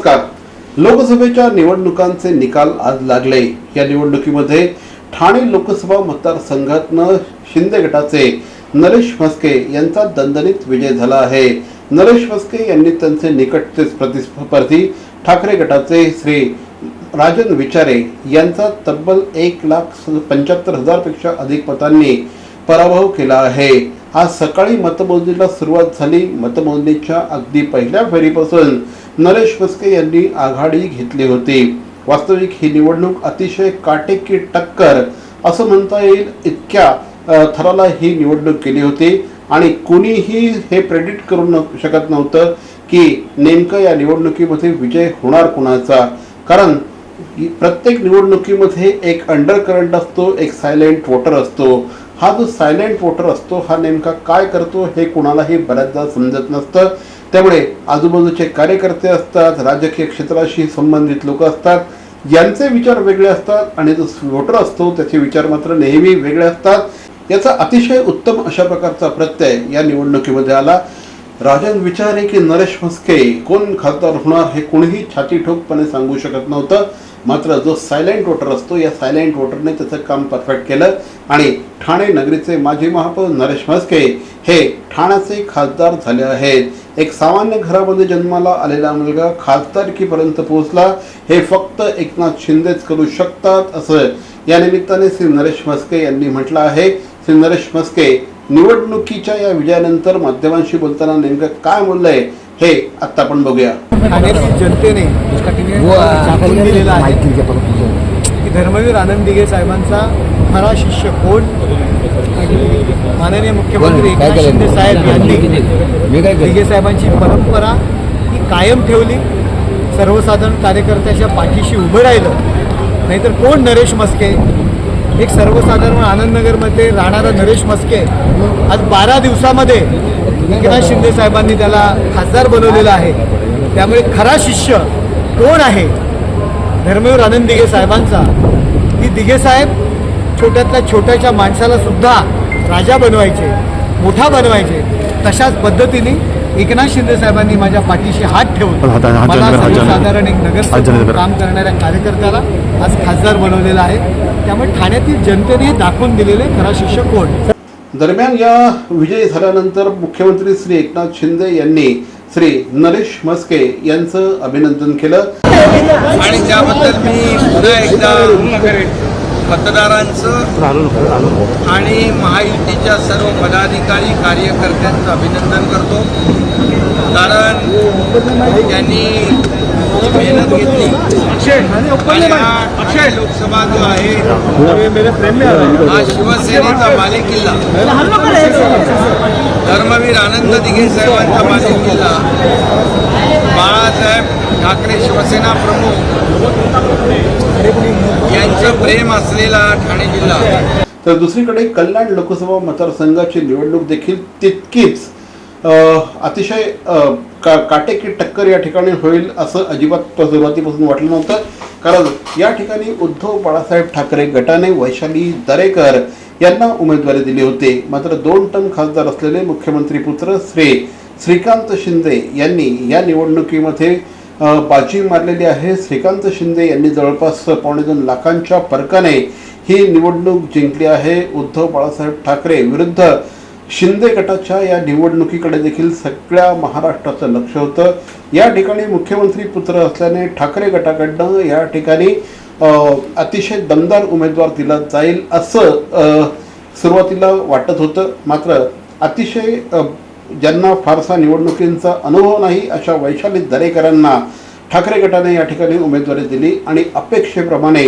नमस्कार. लोकसभेच्या निवडणुकांचे निकाल आज लागले. या निवडणुकीमध्ये ठाणे लोकसभा मतदारसंघातनं शिंदे गटाचे नरेश म्हस्के यांचा दणदणीत विजय झाला आहे. नरेश म्हस्के यांनी त्यांचे निकटचे प्रतिस्पर्धी ठाकरे गटाचे श्री राजन विचारे यांचा तब्बल एक लाख पंच्याहत्तर हजारपेक्षा अधिक मतांनी पराभव केला आहे. आज सकाळी मतमोजणीला सुरुवात झाली. मतमोजणीच्या अगदी पहिल्या फेरीपासून नरेश फसके यांनी आघाडी घेतली होती. वास्तविक ही निवडणूक अतिशय काटेकी टक्कर असं म्हणता येईल इतक्या थराला ही निवडणूक केली होती. आणि कुणीही हे प्रेडिक्ट करू न शकत नव्हतं की नेमकं या निवडणुकीमध्ये विजय होणार कुणाचा. कारण प्रत्येक निवडणुकीमध्ये एक अंडर करंट असतो एक सायलेंट वोटर असतो. हा जो सायलेंट वोटर असतो हा नेमका काय करतो हे कुणालाही बऱ्याचदा समजत नसतं. त्यामुळे आजूबाजूचे कार्यकर्ते असतात राजकीय क्षेत्राशी संबंधित लोक असतात यांचे विचार वेगळे असतात आणि जो वोटर असतो त्याचे विचार मात्र नेहमी वेगळे असतात. याचा अतिशय उत्तम अशा प्रकारचा प्रत्यय या निवडणुकीमध्ये आला. राजन विचारे की नरेश म्हस्के कोण खासदार होणार हे कोणीही छाती ठोकपणे सांगू शकत नव्हतं. मात्र जो सायलेंट वोटर असतो या सायलेंट वोटरने त्याचं काम परफेक्ट केलं. आणि ठाणे नगरीचे माजी महापौर नरेश म्हस्के हे ठाण्याचे खासदार झाले आहेत. एक सामान्य घरामध्ये जन्माला आलेला मुलगा खासदारकीपर्यंत पोहोचला हे फक्त एकनाथ शिंदेच करू शकतात असं या निमित्ताने श्री नरेश म्हस्के यांनी म्हटलं आहे. श्री नरेश म्हस्के निवडणुकीच्या या विजयानंतर माध्यमांशी बोलताना नेमकं काय बोललंय? हे आता आपण बघूया. जनतेने झाकून दिलेला आहे. की धर्मवीर आनंद दिघे साहेबांचा खरा शिष्य कोण? माननीय मुख्यमंत्री एकनाथ? शिंदे साहेब यांनी मी काय केलं? दिघे साहेबांची परंपरा ही कायम ठेवली. सर्वसाधारण कार्यकर्त्याच्या पाठीशी उभं राहिलं. नाहीतर कोण नरेश मस्के? एक सर्वसाधारण आनंदनगरमध्ये राहणारा नरेश मस्के आज बारा दिवसामध्ये एकनाथ शिंदे साहेबांनी त्याला खासदार बनवलेला आहे त्यामुळे खरा शिष्य कोण आहे धर्मवीर आनंद दिघे साहेबांचा की दिघे साहेब छोट्यातल्या छोट्याच्या माणसाला सुद्धा राजा बनवायचे मोठा बनवायचे तशाच पद्धतीने एकनाथ शिंदे साहेबांनी माझ्या पाठीशी हात ठेवून मला. सर्वसाधारण एक नगर. काम करणाऱ्या कार्यकर्त्याला आज खासदार बनवलेला आहे त्यामुळे ठाण्यातील जनतेने दाखवून दिलेले खरा शिष्य कोण दरम्यान या विजयी झाल्यानंतर मुख्यमंत्री श्री एकनाथ शिंदे यांनी श्री नरेश मस्के यांचं अभिनंदन केलं. आणि त्याबद्दल मी पुन्हा एकदा मतदारांचं आणि महायुतीच्या सर्व पदाधिकारी कार्यकर्त्यांचं अभिनंदन करतो. कारण त्यांनी मेहनत घेतली. आणि हा लोकसभा जो आहे हा शिवसेनेचा बालेकिल्ला धर्मवीर आनंद दिघे साहेबांचा बालेकिल्ला बाळासाहेब ठाकरे शिवसेना प्रमुख. यांचं प्रेम असलेला ठाणे जिल्हा. तर दुसरीकडे कल्याण लोकसभा मतदारसंघाची निवडणूक देखील तितकीच अतिशय का काटेकी टक्कर या ठिकाणी होईल असं अजिबात सुरुवातीपासून वाटलं नव्हतं. कारण या ठिकाणी उद्धव बाळासाहेब ठाकरे गटाने वैशाली दरेकर यांना उमेदवारी दिली होती. मात्र दोन टन खासदार असलेले मुख्यमंत्री पुत्र श्री श्रीकांत शिंदे यांनी या निवडणुकीमध्ये बाजी मारलेली आहे. श्रीकांत शिंदे यांनी जवळपास पावणे दोन लाखांच्या फरकाने ही निवडणूक जिंकली आहे. उद्धव बाळासाहेब ठाकरे विरुद्ध शिंदे गटाच्या या निवडणुकीकडे देखील सगळ्या महाराष्ट्राचं लक्ष होतं. या ठिकाणी मुख्यमंत्री पुत्र असल्याने ठाकरे गटाकडनं या ठिकाणी अतिशय दमदार उमेदवार दिला जाईल असं सुरुवातीला वाटत होतं. मात्र अतिशय ज्यांना फारसा निवडणुकींचा अनुभव नाही अशा वैशाली दरेकरांना ठाकरे गटाने या ठिकाणी उमेदवारी दिली आणि अपेक्षेप्रमाणे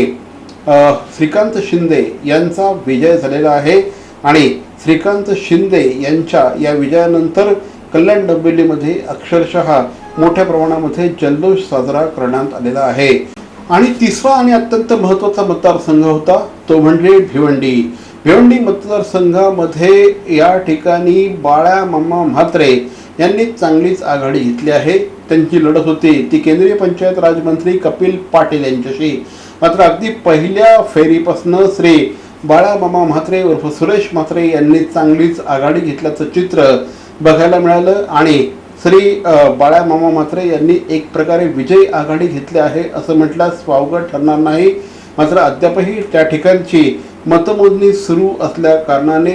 श्रीकांत शिंदे यांचा विजय झालेला आहे आणि श्रीकांत शिंदे यांच्या या विजयानंतर कल्याण डोंबिवलीमध्ये अक्षरशः मोठ्या प्रमाणामध्ये जल्लोष साजरा करण्यात आलेला आहे. आणि तिसरा आणि अत्यंत महत्त्वाचा मतदारसंघ होता तो म्हणजे भिवंडी. भिवंडी मतदारसंघामध्ये या ठिकाणी बाळा मामा म्हात्रे यांनी चांगलीच आघाडी घेतली आहे. त्यांची लढत होती. ती केंद्रीय पंचायत राजमंत्री कपिल पाटील यांच्याशी. मात्र अगदी पहिल्या फेरीपासनं श्री बाळा मामा म्हात्रे उर्फ सुरेश म्हात्रे यांनी चांगलीच आघाडी घेतल्याचं चित्र बघायला मिळालं आणि श्री बाळा मामा मात्रे यांनी एक प्रकारे विजयी आघाडी घेतली आहे असं म्हटल्यास वावगं ठरणार नाही. मात्र अद्यापही त्या ठिकाणची मतमोजणी सुरू असल्या कारणाने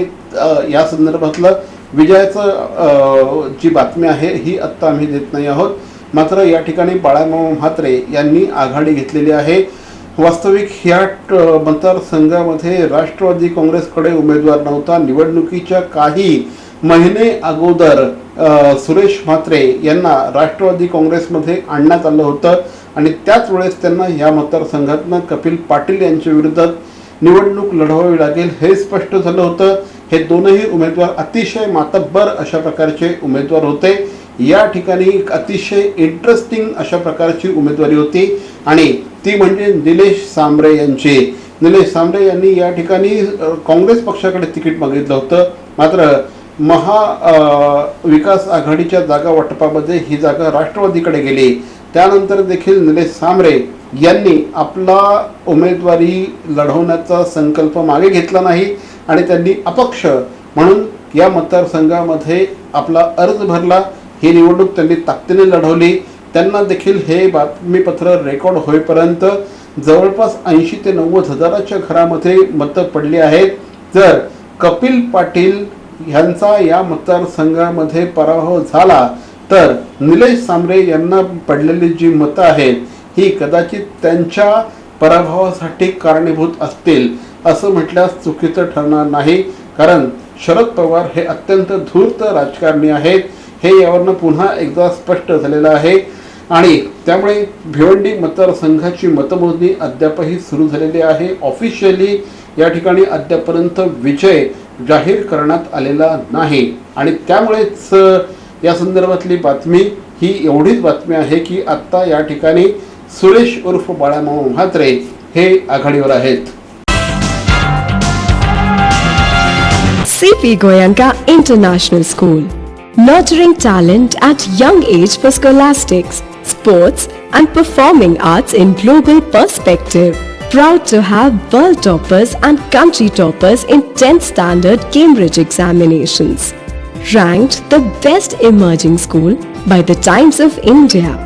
या संदर्भातलं विजयाचं जी बातमी आहे ही आत्ता आम्ही देत नाही आहोत. मात्र या ठिकाणी बाळामामा म्हात्रे यांनी आघाडी घेतलेली आहे. वास्तविक ह्या मतदारसंघामध्ये राष्ट्रवादी काँग्रेसकडे उमेदवार नव्हता. निवडणुकीच्या काही महिने अगोदर सुरेश म्हात्रे यांना राष्ट्रवादी काँग्रेसमध्ये आणण्यात आलं होतं. आणि त्याच वेळेस त्यांना ह्या मतदारसंघातनं कपिल पाटील यांच्या विरोधात निवडणूक लढवावी लागेल हे स्पष्ट झालं होतं. हे दोनही उमेदवार अतिशय मातब्बर अशा प्रकारचे उमेदवार होते. या ठिकाणी एक अतिशय इंटरेस्टिंग अशा प्रकारची उमेदवारी होती आणि ती म्हणजे निलेश सांबरे यांची. निलेश सांबरे यांनी या ठिकाणी काँग्रेस पक्षाकडे तिकीट मागितलं होतं. मात्र महा विकास आघाडीच्या जागा वाटपामध्ये ही जागा राष्ट्रवादीकडे गेली. त्यानंतर देखील निलेश सांबरे यांनी आपला उमेदवारी लढवण्याचा संकल्प मागे घेतला नाही आणि त्यांनी अपक्ष म्हणून या मतदारसंघामध्ये आपला अर्ज भरला. ही निवडणूक त्यांनी ताकदीने लढवली. त्यांना देखील हे बातमीपत्र रेकॉर्ड होईपर्यंत जवळपास ऐंशी ते नव्वद हजाराच्या घरामध्ये मतं पडली आहेत. जर कपिल पाटील ह्यांचा या मतदारसंघामध्ये पराभव झाला तर निलेश सांबरे यांना पडलेली जी मतं आहेत ही कदाचित त्यांच्या पराभवासाठी कारणीभूत असतील असं म्हटल्यास चुकीचं ठरणार नाही. कारण शरद पवार हे अत्यंत धूर्त राजकारणी आहेत. हे यावरनं पुन्हा एकदा स्पष्ट झालेलं आहे. आणि त्यामुळे भिवंडी मतदारसंघाची मतमोजणी अद्यापही सुरू झालेली आहे. ऑफिशियली या ठिकाणी अद्यापर्यंत विजय जाहीर करण्यात आलेला नाही. आणि त्यामुळेच या संदर्भातली बातमी ही एवढीच बातमी आहे की आत्ता या ठिकाणी सुरेश उर्फ बाळामामा म्हात्रे हे आघाडीवर आहेत CP Goyanka International School. Nurturing talent at young age for scholastics, sports, and performing arts in global perspective. Proud to have world toppers and country toppers in 10th standard Cambridge examinations. Ranked the best emerging school by the Times of India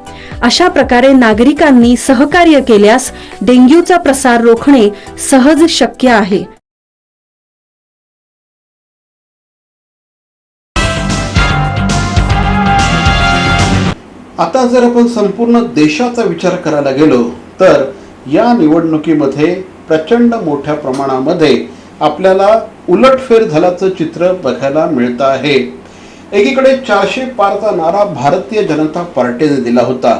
अशा प्रकारे नागरिकांनी सहकार्य केल्यास डेंग्यूचा प्रसार रोखणे सहज शक्य आहे. आता जर आपण संपूर्ण देशाचा विचार करायला गेलो तर या निवडणुकीमध्ये प्रचंड मोठ्या प्रमाणामध्ये आपल्याला उलटफेर झाल्याचं चित्र बघायला मिळतं आहे. एकीकडे चारशे पारचा नारा भारतीय जनता पार्टीने दिला होता.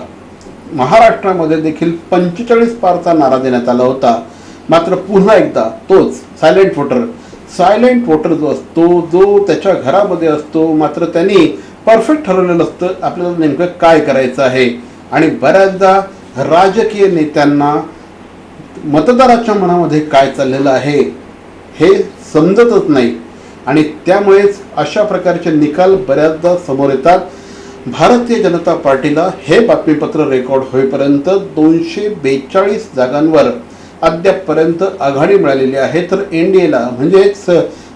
महाराष्ट्रामध्ये देखील पंचेचाळीस पारचा नारा देण्यात आला होता. मात्र पुन्हा एकदा तोच सायलेंट वोटर. सायलेंट वोटर जो असतो जो त्याच्या घरामध्ये असतो मात्र त्यांनी परफेक्ट ठरवलेलं असतं आपल्याला नेमकं काय करायचं आहे? आणि बऱ्याचदा राजकीय नेत्यांना मतदाराच्या मनामध्ये काय चाललेलं आहे हे समजतच नाही. आणि त्यामुळेच अशा प्रकारचे निकाल बऱ्याचदा समोर येतात. भारतीय जनता पार्टीला हे बातमीपत्र रेकॉर्ड होईपर्यंत दोनशे बेचाळीस जागांवर अद्यापपर्यंत आघाडी मिळालेली आहे. तर एन डी एला म्हणजेच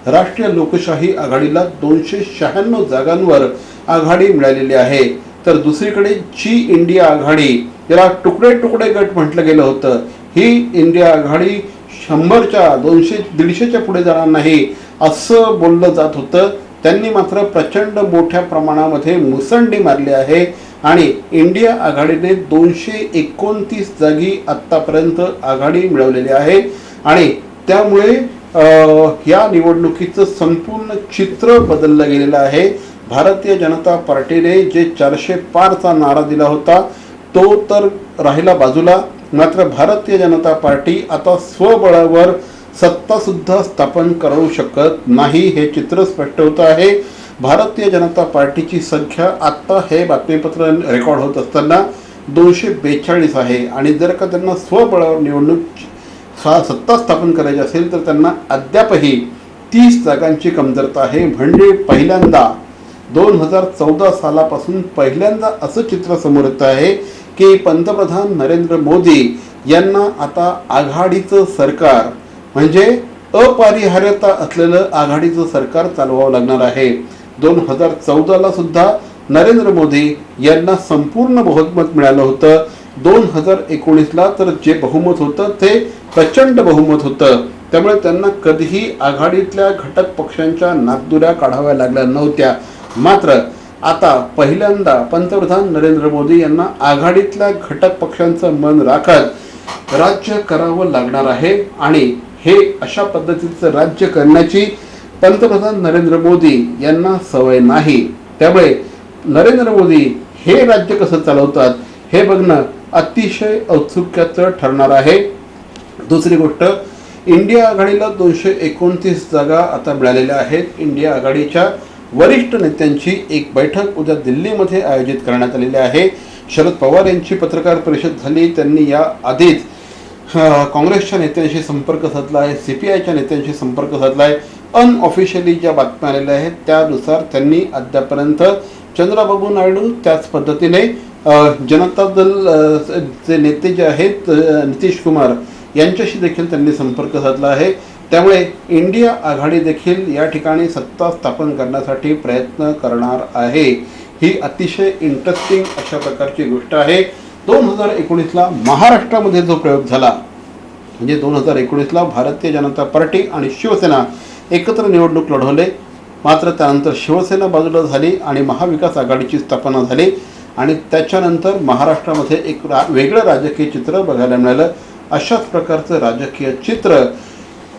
राष्ट्रीय लोकशाही आघाडीला दोनशे शहाण्णव जागांवर आघाडी मिळालेली आहे. तर दुसरीकडे जी इंडिया आघाडी याला तुकडे तुकडे गट म्हटलं गेलं होतं. ही इंडिया आघाडी शंभरच्या दोनशे दीडशेच्या पुढे जाणार नाही असं बोललं जात होतं. त्यांनी मात्र प्रचंड मोठ्या प्रमाणामध्ये मुसंडी मारली आहे आणि इंडिया आघाडीने दोनशे एकोणतीस जागी आत्तापर्यंत आघाडी मिळवलेली आहे. आणि त्यामुळे या निवडणुकीचं संपूर्ण चित्र बदललं गेलेलं आहे. भारतीय जनता पार्टीने जे चारशे पारचा नारा दिला होता तो तर राहिला बाजूला. मात्र भारतीय जनता पार्टी आता स्वबळावर सत्ता सुद्धा स्थापन करू शकत नाही हे चित्र स्पष्ट होत आहे. भारतीय जनता पार्टीची संख्या आत्ता हे बातमीपत्र रेकॉर्ड होत असताना दोनशे बेचाळीस आहे आणि जर का त्यांना स्वबळावर निवडणूक सत्ता स्थापन करायची असेल तर त्यांना अद्यापही तीस जागांची कमतरता आहे. म्हणजे पहिल्यांदा दोन हजार चौदा सालापासून पहिल्यांदा असं चित्र समोर येत आहे. की पंतप्रधान नरेंद्र मोदी यांना आता आघाडीचं सरकार म्हणजे अपरिहार्यता असलेलं आघाडीचं सरकार चालवावं लागणार आहे. दोन हजार चौदाला सुद्धा नरेंद्र मोदी यांना संपूर्ण बहुमत मिळालं होतं. दोन हजार एकोणीसला तर जे बहुमत होतं ते प्रचंड बहुमत होतं. त्यामुळे त्यांना कधीही आघाडीतल्या घटक पक्षांच्या नागदुऱ्या काढाव्या लागल्या नव्हत्या. मात्र आता पहिल्यांदा पंतप्रधान नरेंद्र मोदी यांना आघाडीतल्या घटक पक्षांचं मन राखत राज्य करावं लागणार आहे आणि हे अशा पद्धतीचं राज्य करण्याची पंतप्रधान नरेंद्र मोदी यांना सवय नाही. त्यामुळे नरेंद्र मोदी हे राज्य कसं चालवतात हे बघणं अतिशय औत्सुक्याचं ठरणार आहे. दुसरी गोष्ट इंडिया आघाडीला दोनशे एकोणतीस जागा आता मिळालेल्या आहेत. इंडिया आघाडीच्या वरिष्ठ नेत्यांची एक बैठक उद्या दिल्लीमध्ये आयोजित करण्यात आलेली आहे. शरद पवार यांची पत्रकार परिषद झाली त्यांनी या आधीच काँग्रेसच्या नेत्यांशी संपर्क साधला आहे सी पी आयच्या नेत्यांशी संपर्क साधला आहे. अनऑफिशियली ज्या बातम्या आलेल्या आहेत त्यानुसार त्यांनी अद्यापर्यंत चंद्रबाबू नायडू त्याच पद्धतीने जनता दल चे नेते जे आहेत नितीश कुमार यांच्याशी देखील त्यांनी संपर्क साधला आहे. त्यामुळे इंडिया आघाडी देखील या ठिकाणी सत्ता स्थापन करण्यासाठी प्रयत्न करणार आहे. ही अतिशय इंटरेस्टिंग अशा प्रकारची गोष्ट आहे. दोन हजार एकोणीसला महाराष्ट्रामध्ये जो प्रयोग झाला म्हणजे दोन हजार एकोणीसला भारतीय जनता पार्टी आणि शिवसेना एकत्र निवडणूक लढवले. मात्र त्यानंतर शिवसेना बाजूला झाली आणि महाविकास आघाडीची स्थापना झाली. आणि त्याच्यानंतर महाराष्ट्रामध्ये एक रा वेगळं राजकीय चित्र बघायला मिळालं. अशाच प्रकारचं राजकीय चित्र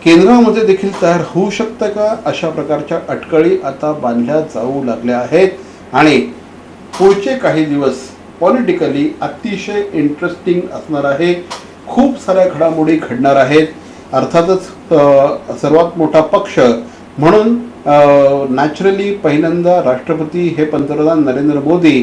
केंद्रामध्ये देखील तयार होऊ शकतं का? अशा प्रकारच्या अटकळी आता बांधल्या जाऊ लागल्या आहेत. आणि पुढचे काही दिवस पॉलिटिकली अतिशय इंटरेस्टिंग असणार आहे. खूप साऱ्या घडामोडी घडणार आहेत. अर्थातच सर्वात मोठा पक्ष म्हणून नॅचरली पहिल्यांदा राष्ट्रपती हे पंतप्रधान नरेंद्र मोदी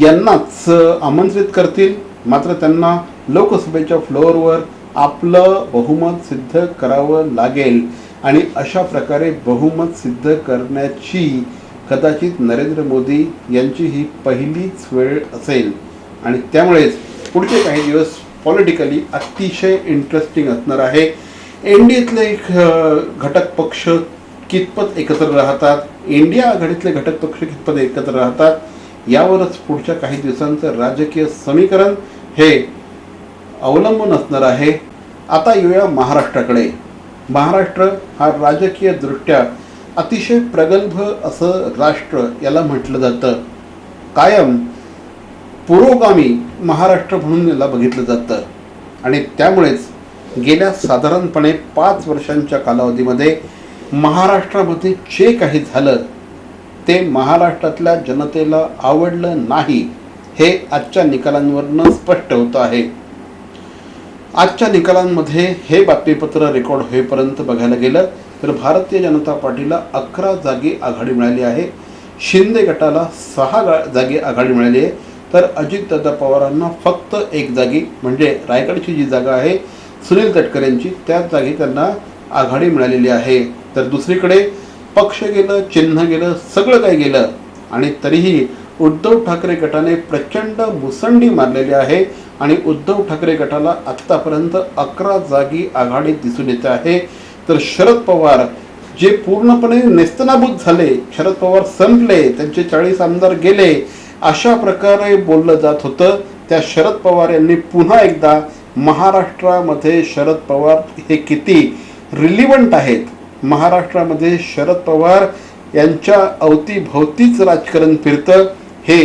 यांनाच आमंत्रित करतील. मात्र त्यांना लोकसभेच्या फ्लोअरवर आपलं बहुमत सिद्ध करावं लागेल आणि अशा प्रकारे बहुमत सिद्ध करण्याची कदाचित नरेंद्र मोदी यांची ही पहिलीच वेळ असेल. आणि त्यामुळेच पुढचे काही दिवस पॉलिटिकली अतिशय इंटरेस्टिंग असणार आहे. एन डी एतले घटक पक्ष कितपत एकत्र राहतात? इंडिया आघाडीतले घटक पक्ष कितपत एकत्र राहतात? यावरच पुढच्या काही दिवसांचं राजकीय समीकरण हे अवलंबून असणार आहे. आता येऊया महाराष्ट्राकडे. महाराष्ट्र हा राजकीयदृष्ट्या अतिशय प्रगल्भ असं राष्ट्र याला म्हटलं जातं. कायम पुरोगामी महाराष्ट्र म्हणून याला बघितलं जातं. आणि त्यामुळेच गेल्या साधारणपणे पाच वर्षांच्या कालावधीमध्ये महाराष्ट्रामध्ये जे काही झालं ते महाराष्ट्रातल्या जनतेला आवडलं नाही हे आजच्या निकालांवरनं स्पष्ट होतं आहे. आजच्या निकालांमध्ये हे बातमीपत्र रेकॉर्ड होईपर्यंत बघायला गेलं तर भारतीय जनता पार्टीला अकरा जागी आघाडी मिळाली आहे. शिंदे गटाला सहा गा जागी आघाडी मिळाली आहे. तर अजितदादा पवारांना फक्त एक जागी म्हणजे रायगडची जी जागा आहे सुनील तटकरे यांची त्याच जागी त्यांना आघाडी मिळालेली आहे. तर दुसरीकडे पक्ष गेलं चिन्ह गेलं सगळं काही गेलं आणि तरीही उद्धव ठाकरे गटाने प्रचंड मुसंडी मारलेली आहे. आणि उद्धव ठाकरे गटाला आत्तापर्यंत अकरा जागी आघाडी दिसून येते आहे. तर शरद पवार जे पूर्णपणे नेस्तनाभूत झाले शरद पवार संपले त्यांचे चाळीस आमदार गेले अशा प्रकारे बोललं जात होतं. त्या शरद पवार यांनी पुन्हा एकदा महाराष्ट्रामध्ये शरद पवार हे किती रिलिव्हंट आहेत. महाराष्ट्रामध्ये शरद पवार यांच्या अवतीभोवतीच राजकारण फिरतं. हे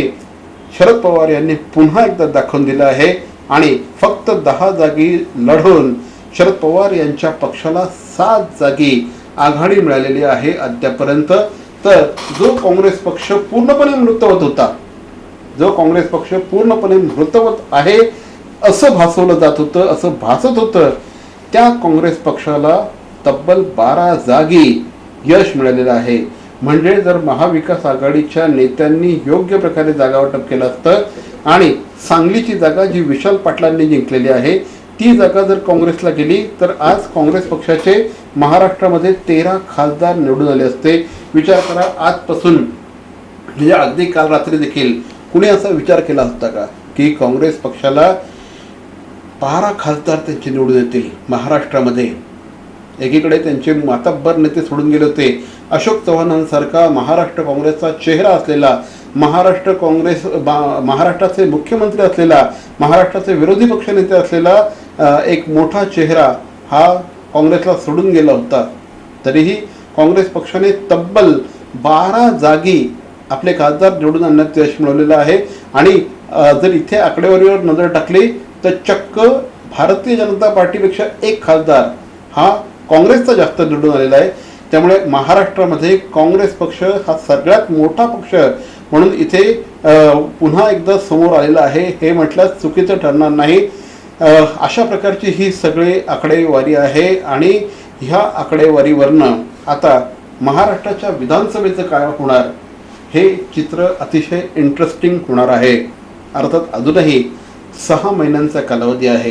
शरद पवार यांनी पुन्हा एकदा दाखवून दिलं आहे आणि फक्त दहा जागी लढून शरद पवार यांच्या पक्षाला सात जागी आघाडी मिळालेली आहे अद्यापर्यंत तर जो काँग्रेस पक्ष पूर्णपणे मृतवत होता जो काँग्रेस पक्ष पूर्णपणे मृतवत आहे असं भासवलं जात होतं असं भासत होतं त्या काँग्रेस पक्षाला तब्बल बारा जागी यश मिळालेलं आहे. म्हणजे जर महाविकास आघाडीच्या नेत्यांनी योग्य प्रकारे जागा वाटप केलं असतं आणि सांगलीची जागा जी विशाल पाटलांनी जिंकलेली आहे ती जागा जर काँग्रेसला गेली तर आज काँग्रेस पक्षाचे महाराष्ट्रामध्ये तेरा खासदार निवडून आले असते. विचार करा आजपासून म्हणजे अगदी काल रात्री देखील कुणी असा विचार केला असता का की काँग्रेस पक्षाला बारा खासदार त्यांचे निवडून येतील महाराष्ट्रामध्ये? एकीकडे त्यांचे माताब्बर नेते सोडून गेले होते. अशोक चव्हाणांसारखा महाराष्ट्र काँग्रेसचा चेहरा असलेला महाराष्ट्र काँग्रेस बा- महाराष्ट्राचे मुख्यमंत्री असलेला महाराष्ट्राचे विरोधी पक्षनेते असलेला एक मोठा चेहरा हा काँग्रेसला सोडून गेला होता. तरीही काँग्रेस पक्षाने तब्बल बारा जागी आपले खासदार निवडून आणण्यात यश मिळवलेलं आहे. आणि जर इथे आकडेवारीवर नजर टाकली तर चक्क भारतीय जनता पार्टीपेक्षा एक खासदार हा काँग्रेसचा जास्त निवडून आलेला आहे. त्यामुळे महाराष्ट्रामध्ये काँग्रेस पक्ष हा सगळ्यात मोठा पक्ष म्हणून इथे पुन्हा एकदा समोर आलेला आहे. हे म्हटल्यास चुकीचं ठरणार नाही. अशा प्रकारची ही सगळी आकडेवारी आहे आणि ह्या आकडेवारीवरनं आता महाराष्ट्राच्या विधानसभेचं काय होणार हे चित्र अतिशय इंटरेस्टिंग होणार आहे. अर्थात अजूनही सहा महिन्यांचा कालावधी आहे.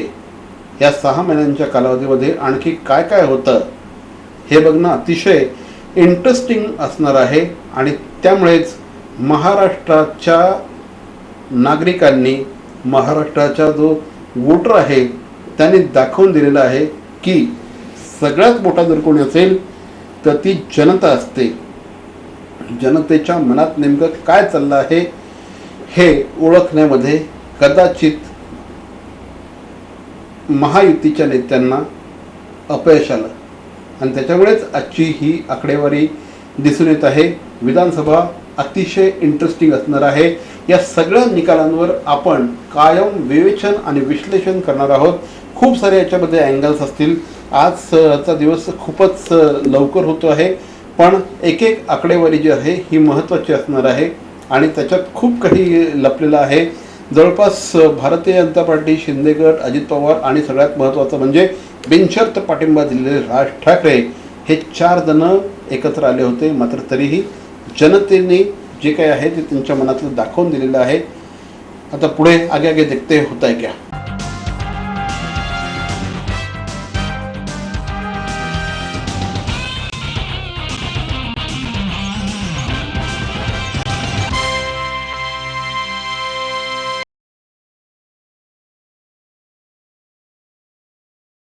या सहा महिन्यांच्या कालावधीमध्ये आणखी काय काय होतं हे बघणं अतिशय इंटरेस्टिंग असणार आहे आणि त्यामुळेच महाराष्ट्राच्या नागरिकांनी महाराष्ट्राचा जो वोटर आहे त्यांनी दाखवून दिलेला आहे की सगळ्यात मोठा जर कोणी असेल तर ती जनता असते. जनतेच्या मनात नेमकं काय चाललं आहे हे ओळखण्यामध्ये कदाचित महायुतीच्या नेत्यांना अपयश आलं. आणि त्याच्यामुळेच आजची ही आकडेवारी दिसून येत आहे. विधानसभा अतिशय इंटरेस्टिंग असणार आहे. या सगळ्या निकालांवर आपण कायम विवेचन आणि विश्लेषण करणार आहोत. खूप सारे याच्यामध्ये अँगल्स असतील. आजचा दिवस खूपच लवकर होतो आहे. पण एक एक आकडेवारी जी आहे ही महत्त्वाची असणार आहे. आणि त्याच्यात खूप काही लपलेलं आहे. जवळपास भारतीय जनता पार्टी शिंदे गट अजित पवार आणि सगळ्यात महत्त्वाचं म्हणजे बिनशर्त पाठिंबा दिलेले राज ठाकरे हे चार जण एकत्र आले होते. मात्र तरीही जनतेने जे काही आहे ते त्यांच्या मनातलं दाखवून दिलेलं आहे. आता पुढे आगे आगे देखते होत आहे क्या?